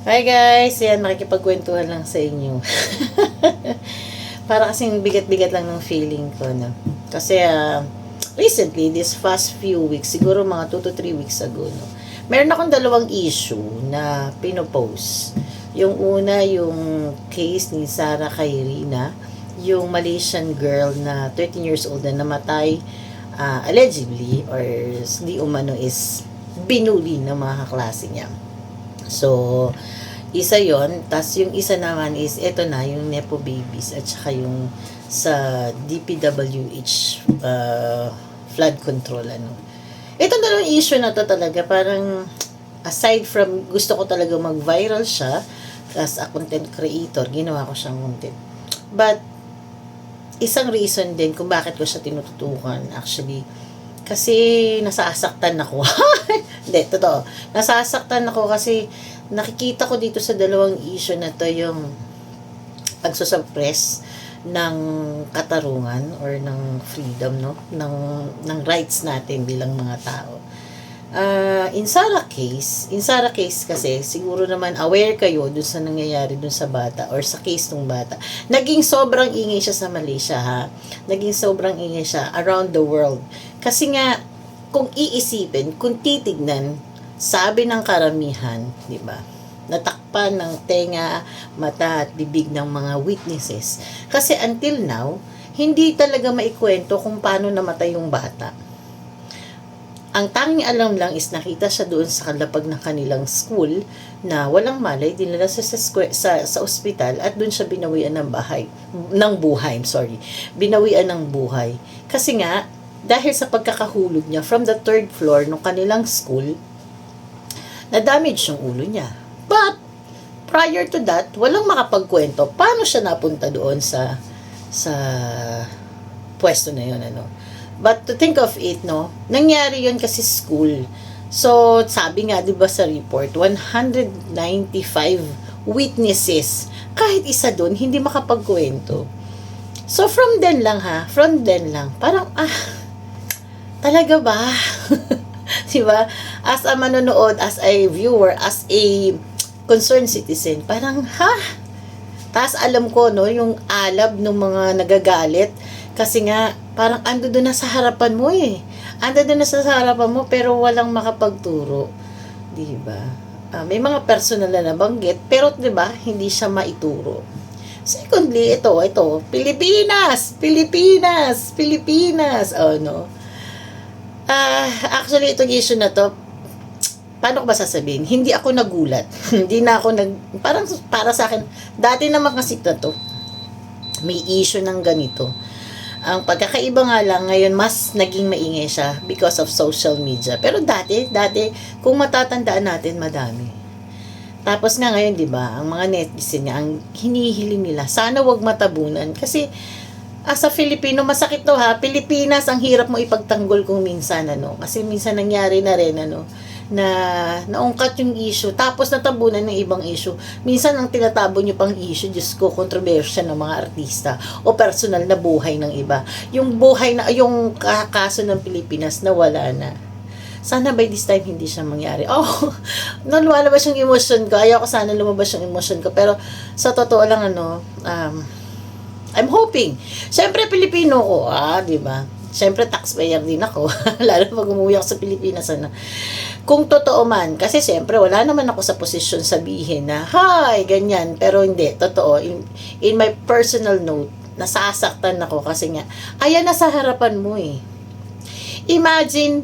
Hi guys! Yan, makikipagkwentuhan lang sa inyo. Para kasing bigat-bigat lang ng feeling ko, no? Kasi, ah, recently, this past few weeks, siguro mga 2 to 3 weeks ago, no? Meron akong dalawang issue na pinopost. Yung una, yung case ni Sarah Kairina, yung Malaysian girl na 13 years old na namatay ah, allegedly or di umano is binuli ng mga kaklase niya. So, isa yon tas yung isa naman is, ito na, yung Nepo Babies, at saka yung sa DPWH uh, flood control, ano. Ito na yung issue na to talaga, parang, aside from, gusto ko talaga mag-viral siya, as a content creator, ginawa ko siyang content. But, isang reason din kung bakit ko siya tinututukan, actually, kasi nasasaktan ako. Hindi, totoo. Nasasaktan ako kasi nakikita ko dito sa dalawang issue na to yung pagsusuppress ng katarungan or ng freedom, no? Ng, ng rights natin bilang mga tao. Ah, in Sarah case, in Sarah case kasi, siguro naman aware kayo dun sa nangyayari dun sa bata or sa case ng bata. Naging sobrang ingay siya sa Malaysia, ha? Naging sobrang ingay siya around the world. Kasi nga, kung iisipin, kung titignan, sabi ng karamihan, di ba? Natakpan ng tenga, mata at bibig ng mga witnesses. Kasi until now, hindi talaga maikwento kung paano namatay yung bata. Ang tanging alam lang is nakita siya doon sa kalapag ng kanilang school na walang malay, dinala siya sa, squa- sa, sa ospital at doon siya binawian ng bahay, ng buhay, sorry, binawian ng buhay. Kasi nga, dahil sa pagkakahulog niya from the third floor ng kanilang school, na-damage yung ulo niya. But, prior to that, walang makapagkwento paano siya napunta doon sa sa pwesto na yun, ano. But to think of it, no, nangyari yun kasi school. So, sabi nga, di ba sa report, 195 witnesses. Kahit isa doon, hindi makapagkwento. So, from then lang ha, from then lang, parang, ah, talaga ba? di ba? As a manonood, as a viewer, as a concerned citizen, parang, ha? Tapos alam ko, no, yung alab ng mga nagagalit, kasi nga, parang ando doon na sa harapan mo eh. Ando doon na sa harapan mo, pero walang makapagturo. Di ba? Ah, may mga personal na nabanggit, pero di ba, hindi siya maituro. Secondly, ito, ito, Pilipinas! Pilipinas! Pilipinas! Oh, no? Ah, actually, itong issue na to, paano ko ba sasabihin? Hindi ako nagulat. Hindi na ako nag... Parang para sa akin, dati naman kasi na to, may issue ng ganito. Ang pagkakaiba nga lang, ngayon mas naging maingay siya because of social media. Pero dati, dati, kung matatandaan natin, madami. Tapos nga ngayon, di ba, ang mga netizen niya, ang hinihiling nila, sana wag matabunan. Kasi, as a Filipino, masakit to ha, Pilipinas, ang hirap mo ipagtanggol kung minsan, ano. Kasi minsan nangyari na rin, ano, na naungkat yung issue, tapos natabunan ng ibang issue. Minsan ang tinatabo nyo pang issue, Diyos ko, kontrobersya ng mga artista o personal na buhay ng iba. Yung buhay na, yung ka- kaso ng Pilipinas na wala na. Sana by this time hindi siya mangyari. Oh, nalumalabas yung emotion ko. Ayaw ko sana lumabas yung emotion ko. Pero sa totoo lang ano, um, I'm hoping. Siyempre, Pilipino ko, ah, di ba? Siyempre, taxpayer din ako. Lalo pag umuwi ako sa Pilipinas, ano. Kung totoo man, kasi siyempre, wala naman ako sa posisyon sabihin na, hi, ganyan. Pero hindi, totoo. In, in my personal note, nasasaktan ako kasi nga, ayan na sa harapan mo eh. Imagine,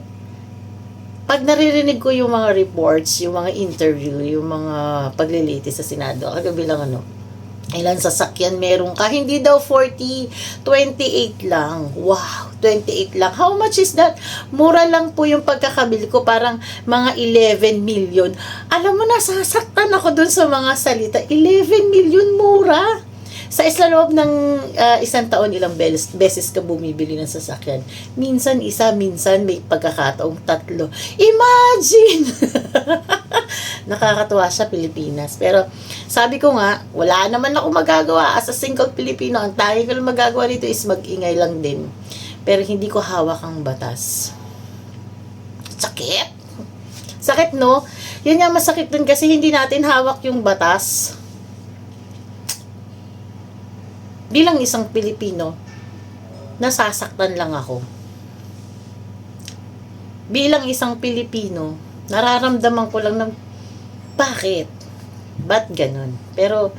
pag naririnig ko yung mga reports, yung mga interview, yung mga pagliliti sa Senado, kagabi lang ano, ilan sasakyan meron ka? Hindi daw 40, 28 lang. Wow, 28 lang. How much is that? Mura lang po yung pagkakabili ko, parang mga 11 million. Alam mo, nasasaktan ako dun sa mga salita. 11 million, mura. Sa isla loob ng ah, isang taon, ilang beses, beses ka bumibili ng sasakyan. Minsan isa, minsan may pagkakataong tatlo. Imagine! Nakakatuwa sa Pilipinas. Pero sabi ko nga, wala naman ako magagawa. As a single Pilipino, ang tangi ko lang magagawa dito is mag-ingay lang din. Pero hindi ko hawak ang batas. Sakit! Sakit, no? Yun nga masakit dun kasi hindi natin hawak yung batas. Bilang isang Pilipino, nasasaktan lang ako. Bilang isang Pilipino, nararamdaman ko lang na bakit? Ba't ganun? Pero,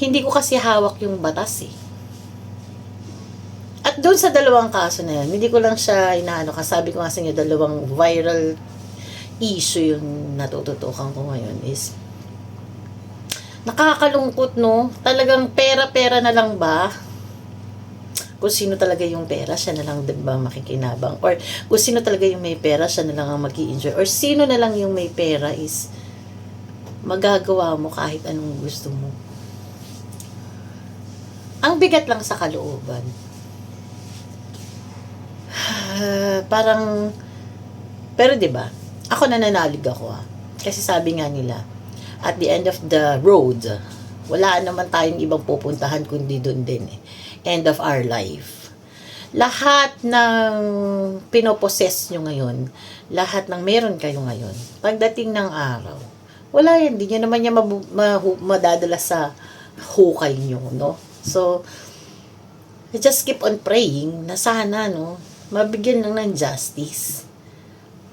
hindi ko kasi hawak yung batas eh. At doon sa dalawang kaso na yan, hindi ko lang siya inaano, kasabi ko nga sa inyo, dalawang viral issue yung natututukan ko ngayon is nakakalungkot no talagang pera-pera na lang ba kung sino talaga yung pera, siya na lang diba makikinabang or kung sino talaga yung may pera, siya na lang ang mag enjoy or sino na lang yung may pera is magagawa mo kahit anong gusto mo ang bigat lang sa kalooban parang pero 'di ba? Ako nananalig ako ah. Kasi sabi nga nila, at the end of the road, wala naman tayong ibang pupuntahan kundi doon din eh. End of our life. Lahat ng pinoposes nyo ngayon, lahat ng meron kayo ngayon, pagdating ng araw, wala yan. Hindi nyo naman yan mabu- mahu- madadala sa hukay nyo, no? So, just keep on praying na sana, no, mabigyan lang ng justice.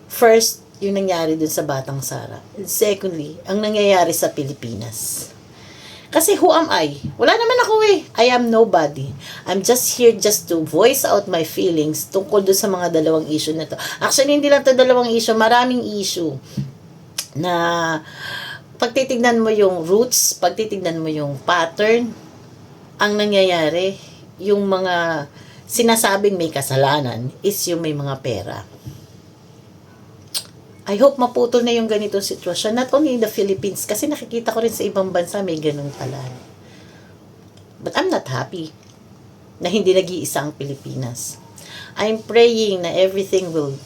First, yung nangyari dun sa Batang Sara. And secondly, ang nangyayari sa Pilipinas. Kasi who am I? Wala naman ako eh. I am nobody. I'm just here just to voice out my feelings tungkol dun sa mga dalawang issue na to. Actually, hindi lang to dalawang issue. Maraming issue na pagtitignan mo yung roots, pagtitignan mo yung pattern, ang nangyayari, yung mga sinasabing may kasalanan is yung may mga pera. I hope maputol na yung ganitong sitwasyon. Not only in the Philippines, kasi nakikita ko rin sa ibang bansa may ganun pala. But I'm not happy na hindi nag-iisa ang Pilipinas. I'm praying na everything will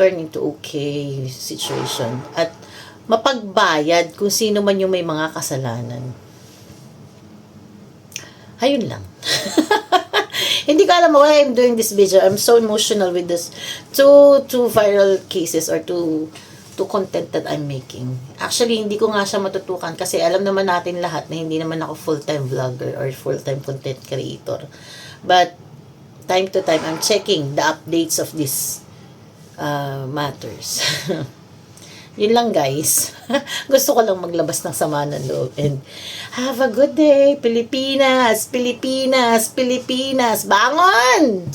turn into okay situation at mapagbayad kung sino man yung may mga kasalanan. Ayun lang. Hindi ko alam why I'm doing this video. I'm so emotional with this two two viral cases or two two content that I'm making. Actually, hindi ko nga siya matutukan kasi alam naman natin lahat na hindi naman ako full-time vlogger or full-time content creator. But time to time, I'm checking the updates of this uh, matters. Yun lang guys. Gusto ko lang maglabas ng sama ng loob. And have a good day, Pilipinas, Pilipinas, Pilipinas. Bangon!